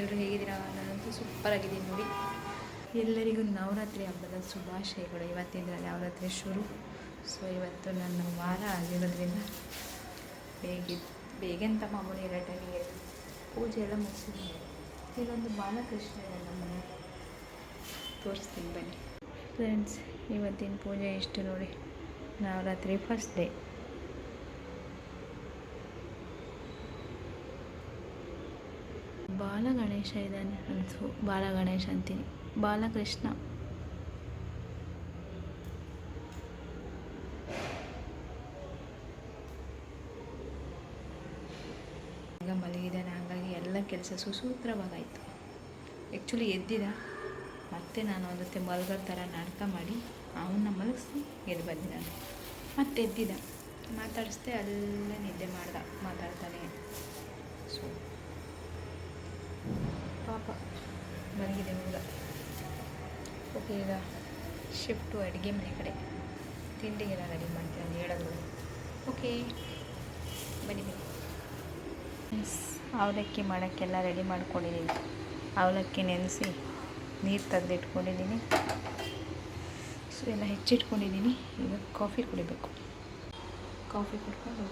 ಎಲ್ಲರೂ ಹೇಗಿದ್ದೀರಾ? ನಾನಂತೂ ಸೂಪರ್ ಆಗಿದ್ದೀನಿ ನೋಡಿ. ಎಲ್ಲರಿಗೂ ನವರಾತ್ರಿ ಹಬ್ಬದ ಶುಭಾಶಯಗಳು. ಇವತ್ತಿಂದ ನವರಾತ್ರಿ ಶುರು. ಸೊ ಇವತ್ತು ನನ್ನ ವಾರ ಆಗಿರೋದ್ರಿಂದ ಬೇಗ ಬೇಗಂತ ಮಾಮೂಲಿ ಎಲ್ಲ ಟೈಮಿಗೆ ಪೂಜೆ ಎಲ್ಲ ಮುಗಿಸಿದ್ದೀನಿ. ಇಲ್ಲೊಂದು ಬಾಲಕೃಷ್ಣ ಇದೆ ನಮ್ಮ ತೋರಿಸ್ತೀನಿ ಬನ್ನಿ. ಫ್ರೆಂಡ್ಸ್ ಇವತ್ತಿನ ಪೂಜೆ ಇಷ್ಟು ನೋಡಿ. ನವರಾತ್ರಿ ಫಸ್ಟ್ ಡೇ ಬಾಲ ಗಣೇಶ ಇದ್ದಾನೆ ಅನ್ಸು ಬಾಲ ಗಣೇಶ ಅಂತೀನಿ. ಬಾಲಕೃಷ್ಣ. ಈಗ ಮಲಗಿದ್ದಾನೆ, ಹಾಗಾಗಿ ಎಲ್ಲ ಕೆಲಸ ಸುಸೂತ್ರವಾಗಾಯಿತು. ಆ್ಯಕ್ಚುಲಿ ಎದ್ದಿದ. ಮತ್ತೆ ನಾನು ಒಂದು ಜೊತೆ ಮಲಗೋ ಥರ ನಾಟಕ ಮಾಡಿ ಅವನ್ನ ಮಲಗಿಸಿ ಎದ್ದು ಬಂದೆ ನಾನು. ಮತ್ತೆ ಎದ್ದಿದ. ಮಾತಾಡಿಸ್ದೆ, ಅಲ್ಲೇ ನಿದ್ದೆ ಮಾಡ್ದ, ಮಾತಾಡ್ತಾನೆ. ಸೊ ಪಾಪ. ಮಲಗಿದೆ ಹುಡುಗ ಓಕೆ ಈಗ ಶಿಫ್ಟು ಅಡುಗೆ ಮನೆ ಕಡೆ. ತಿಂಡಿಗೆಲ್ಲ ರೆಡಿ ಮಾಡ್ತೀನಿ ಅಂತ ಹೇಳೋದು. ಓಕೆ ಬನ್ನಿ ಬನ್ನಿ. ಅವಲಕ್ಕಿ ಮಾಡೋಕ್ಕೆಲ್ಲ ರೆಡಿ ಮಾಡ್ಕೊಂಡಿದ್ದೀನಿ. ಅವಲಕ್ಕಿ ನೆನೆಸಿ ನೀರು ತೆಗೆದಿಟ್ಕೊಂಡಿದ್ದೀನಿ. ಸೊ ಎಲ್ಲ ಹೆಚ್ಚಿಟ್ಕೊಂಡಿದ್ದೀನಿ. ಈಗ ಕಾಫಿ ಕುಡಿಬೇಕು. ಕಾಫಿ ಕುಡ್ಕೊಂಡು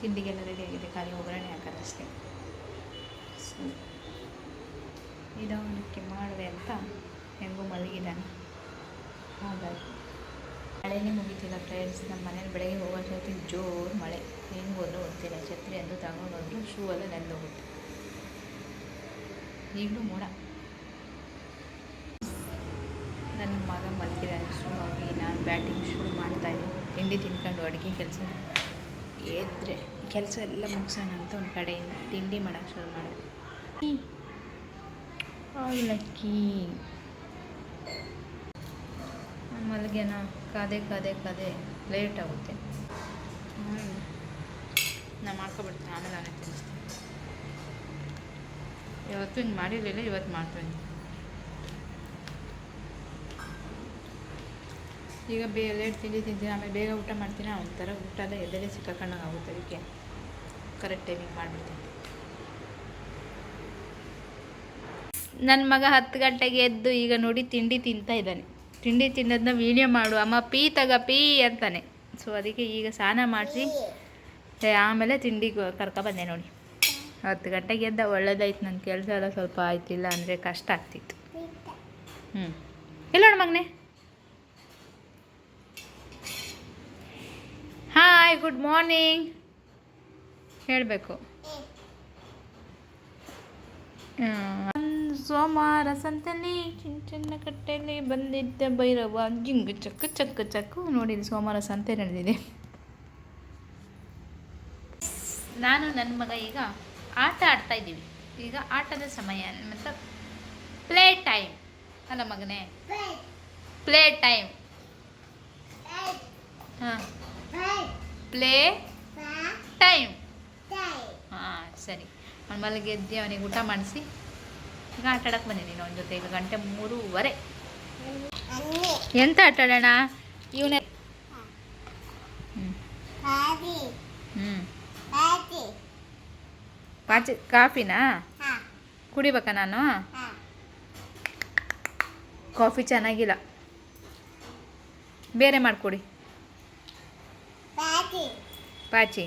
ತಿಂಡಿಗೆಲ್ಲ ರೆಡಿ ಆಗಿದೆ. ಖಾಲಿ ಒಗ್ಗರಣೆ ಹಾಕೋದಷ್ಟೇ ಸೊ ಇದವನಕ್ಕೆ ಮಾಡಿದೆ ಅಂತ ಹೆಂಗೂ ಮಲಗಿದ್ದಾನೆ. ಹಾಗಾಗಿ ಮಳೆನೇ ಮುಗಿತಿಲ್ಲ ಫ್ರೆಂಡ್ಸ್ ನಮ್ಮ ಮನೇಲಿ ಬೆಳಗ್ಗೆ ಹೋಗೋ ಜೊತೆ ಜೋರು ಮಳೆ. ಹೆಂಗೆ ಹೋದ್ರೂ ಗೊತ್ತಿಲ್ಲ. ಛತ್ರಿ ಅಂದು ತಗೊಂಡು ಹೋದ್ರು ಶೂ ಎಲ್ಲ ನೆಂದೋಗುತ್ತೆ ಈಗಲೂ ಮೋಡ. ನನ್ನ ಮಗ ಮಲಗಿದ್ದಾನೆ ಶೂ ಆಗಿ ನಾನು ಬ್ಯಾಟಿಂಗ್ ಶುರು ಮಾಡ್ತಾಯಿದ್ದೀನಿ ತಿಂಡಿ ತಿನ್ಕೊಂಡು ಅಡುಗೆ ಕೆಲಸ. ಎದ್ರೆ ಕೆಲಸ ಎಲ್ಲ ಮುಗಿಸೋಣ ಅಂತ ಒಂದು ಕಡೆಯಿಂದ ತಿಂಡಿ ಮಾಡೋಕ್ಕೆ ಶುರು ಮಾಡಿದೆ. ಅವಲಕ್ಕಿ ಮಲಗ್ಯಾನ ಕಾದೆ ಕಾದೆ ಕಾದೆ. ಲೇಟ್ ಆಗುತ್ತೆ. ನಾನು ಮಾಡ್ಕೊಬಿಡ್ತೀನಿ, ಆಮೇಲೆ ನಾನು ತಿನ್ನಿಸ್ತೀನಿ. ಇವತ್ತು ಹಿಂಗೆ ಮಾಡಿರಲಿಲ್ಲ, ಇವತ್ತು ಮಾಡ್ತೀನಿ. ಈಗ ಬೇ ಲೇಟ್ ತಿಂಡಿ ತಿಂತೀನಿ, ಆಮೇಲೆ ಬೇಗ ಊಟ ಮಾಡ್ತೀನಿ. ಒಂಥರ ಊಟ ಎಲ್ಲ ಎದೆಲೆ ಸಿಕ್ಕಾಕೊಂಡಾಗ ಆಗುತ್ತೆ, ಅದಕ್ಕೆ. ಕರೆಕ್ಟ್ ಟೈಮಿಗೆ ಮಾಡಿಬಿಡ್ತೀನಿ. ನನ್ನ ಮಗ ಹತ್ತು ಗಂಟೆಗೆ ಎದ್ದು ಈಗ ನೋಡಿ ತಿಂಡಿ ತಿಂತಾ ಇದ್ದಾನೆ. ತಿಂಡಿ ತಿನ್ನೋದನ್ನ ವೀಡಿಯೋ ಮಾಡು. ಅಮ್ಮ ಪೀ ತಗ ಪೀ ಅಂತಾನೆ. ಸೊ ಅದಕ್ಕೆ ಈಗ ಸ್ನಾನ ಮಾಡಿಸಿ ಆಮೇಲೆ ತಿಂಡಿ ಕರ್ಕೊ ಬಂದೆ ನೋಡಿ. ಹತ್ತು ಗಂಟೆಗೆ ಎದ್ದ ಒಳ್ಳೇದಾಯ್ತು ನನ್ನ ಕೆಲಸ ಎಲ್ಲ ಸ್ವಲ್ಪ ಆಯ್ತಿಲ್ಲ ಅಂದರೆ ಕಷ್ಟ ಆಗ್ತಿತ್ತು. ಹ್ಞೂ ಇಲ್ಲ ನೋಡು ಮಗನೆ? ಹಾಯ್ ಗುಡ್ ಮಾರ್ನಿಂಗ್ ಹೇಳಬೇಕು. ಸೋಮವಾರ ಸಂತಲ್ಲಿ ಚಿನ್ನ ಕಟ್ಟೆಯಲ್ಲಿ ಬಂದಿದ್ದ ಭೈರವ ಜಿಂಗು ಚಕ್ಕು ಚಕ್ಕು ಚಕ್ಕು ನೋಡಿ ಸೋಮವಾರ ಸಂತೆ ನಡೆದಿದೆ. ನಾನು ನನ್ನ ಮಗ ಈಗ ಆಟ ಆಡ್ತಾ ಇದ್ದೀವಿ. ಈಗ ಆಟದ ಸಮಯ ಮತ್ತು ಪ್ಲೇ ಟೈಮ್ ಅಲ್ಲ ಮಗನೇ? ಪ್ಲೇ ಟೈಮ್ ಹಾಂ. ಪ್ಲೇ ಟೈಮ್ ಹಾಂ, ಸರಿ. ಅವ್ನು ಮಲಗೆದ್ದು ಅವನಿಗೆ ಊಟ ಮಾಡಿಸಿ. ಈಗ ಆಟ ಆಡಕ್ಕೆ ಬಂದಿದ್ದೀನಿ ಅವನ ಜೊತೆ ಈಗ ಗಂಟೆ ಮೂರುವರೆ. ಎಂತ ಆಟ ಆಡೋಣ? ಇವನೇ. ಹ್ಞೂ ಹ್ಞೂ ಪಾಚಿ ಕಾಫಿನಾ? ಕುಡಿಬೇಕಾ ನಾನು? ಕಾಫಿ ಚೆನ್ನಾಗಿಲ್ಲ. ಬೇರೆ ಮಾಡಿಕೊಡಿ. ಪಾಚಿ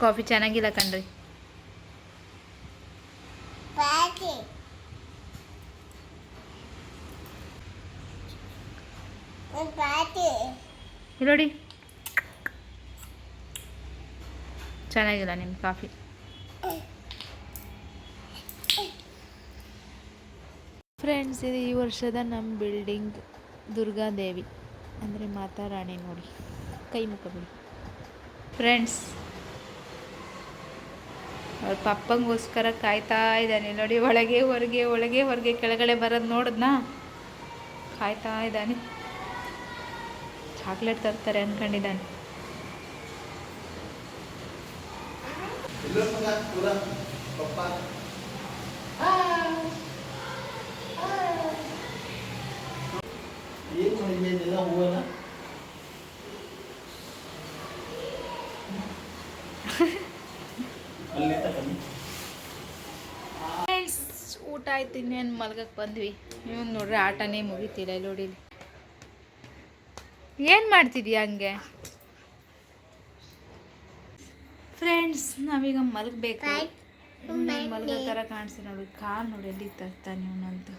ಕಾಫಿ ಚೆನ್ನಾಗಿಲ್ಲ ಕಣ್ರಿ. ಇಲ್ಲಿ ನೋಡಿ ಚೆನ್ನಾಗಿಲ್ಲ ನಿಮ್ಮ ಕಾಫಿ. ಫ್ರೆಂಡ್ಸ್ ಇದು ಈ ವರ್ಷದ ನಮ್ಮ ಬಿಲ್ಡಿಂಗ್ ದುರ್ಗಾದೇವಿ ಅಂದರೆ ಮಾತಾ ರಾಣಿ ನೋಡಿ. ಕೈ ಮುಖ ಬಿಡಿ. ಫ್ರೆಂಡ್ಸ್ ಅವ್ರ ಪಪ್ಪಂಗೋಸ್ಕರ ಕಾಯ್ತಾ ಇದ್ದಾನೆ. ನೋಡಿ, ಒಳಗೆ, ಹೊರಗೆ ಒಳಗೆ, ಹೊರಗೆ ಕೆಳಗಡೆ ಬರೋದು ನೋಡಿದ್ನಾ? ಕಾಯ್ತಾ ಇದ್ದಾನೆ. ಚಾಕ್ಲೇಟ್ ತರ್ತಾರೆ ಅಂದ್ಕೊಂಡಿದ್ದಾನೆ ಹೂವನ್ನ ಊಟ ಆಯ್ತು ಇನ್ನೇನು ಮಲ್ಗಕ್ಕೆ ಬಂದ್ವಿ ನೀವು ನೋಡ್ರಿ ಆಟನೇ ಮುಗಿತಿಲ್ಲ ಇಲ್ಲಿ ನೋಡಿ ಏನು ಮಾಡ್ತಿದ್ಯಾ ಹಂಗೆ ಫ್ರೆಂಡ್ಸ್ ನಾವೀಗ ಮಲಗಬೇಕು ಮಲಗೋ ಥರ ಕಾಣಿಸ್ತೀನಿ ನೋಡಿ ಕಾರ್ ನೋಡಿ ಎಲ್ಲಿ ತರ್ತಾನೆ ಇವನಂತ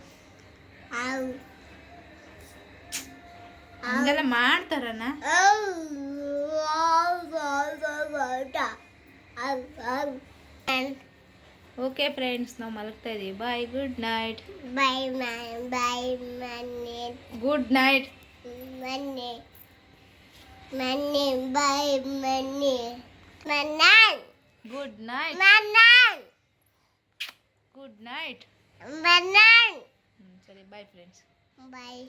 ಹಂಗೆಲ್ಲ ಮಾಡ್ತಾರನ ಓಕೆ ಫ್ರೆಂಡ್ಸ್ ನಾವು ಮಲಗ್ತಾ ಇದೀವಿ bye good night Bye, man. Bye, money. Good night Money. Money. Bye, money. Manan. Good night Manan. Good night Manan. ಸರಿ ಬಾಯ್ ಫ್ರೆಂಡ್ಸ್ Bye.